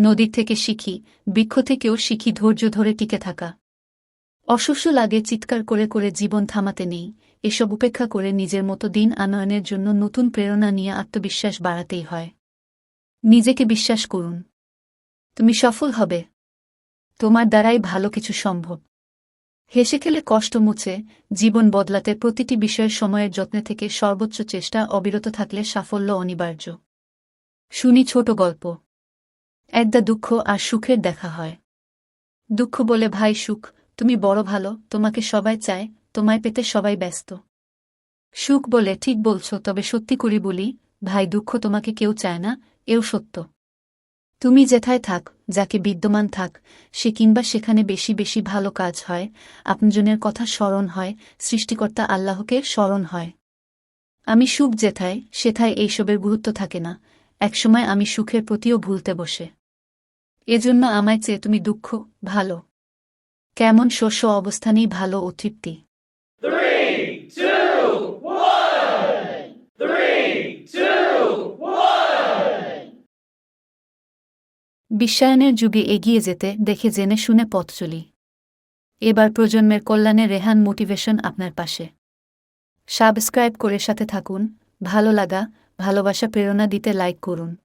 নদীর থেকে শিখি, বৃক্ষ থেকেও শিখি ধৈর্য ধরে টিকে থাকা। অসুস্থ লাগে চিৎকার করে করে জীবন থামাতে নেই, এসব উপেক্ষা করে নিজের মতো দিন আনয়নের জন্য নতুন প্রেরণা নিয়ে আত্মবিশ্বাস বাড়াতেই হয়। নিজেকে বিশ্বাস করুন। তুমি সফল হবে। তোমার দ্বারাই ভালো কিছু সম্ভব। হেসে খেলে কষ্ট মুছে, জীবন বদলাতে প্রতিটি বিষয়ের সময়ের যত্নে থেকে সর্বোচ্চ চেষ্টা অবিরত থাকলে সাফল্য অনিবার্য। শুনি ছোট গল্প। একদা দুঃখ আর সুখের দেখা হয়। দুঃখ বলে, ভাই, সুখ, তুমি বড় ভালো, তোমাকে সবাই চায়, তোমায় পেতে সবাই ব্যস্ত। সুখ বলে, ঠিক বলছো, তবে সত্যি করি বলি, ভাই, দুঃখ তোমাকে কেউ চায় না, এও সত্য। তুমি যেথায় থাক, যাকে বিদ্যমান থাক, সে কিংবা সেখানে বেশি বেশি ভালো কাজ হয়, আপনজনের কথা স্মরণ হয়, সৃষ্টিকর্তা আল্লাহকে স্মরণ হয়। আমি সুখ যেথায়, সেথায় এইসবের গুরুত্ব থাকে না। একসময় আমি সুখের প্রতিও ভুলতে বসে। এজন্য আমায় চেয়ে তুমি দুঃখ, ভালো। কেমন শস্য অবস্থানেই ভালো ও তৃপ্তি. বিশ্বায়নের যুগে এগিয়ে যেতে দেখে জেনে শুনে পথ চলি। এবার প্রজন্মের কল্যাণে রেহান মোটিভেশন আপনার পাশে। সাবস্ক্রাইব করে সাথে থাকুন, ভালো লাগা, ভালোবাসা, প্রেরণা দিতে লাইক করুন।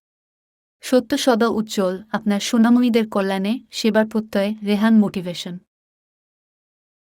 সত্য সদা উজ্জ্বল আপনার সুনাময়ীদের কল্যাণে সেবার প্রত্যয়ে রেহান মোটিভেশন।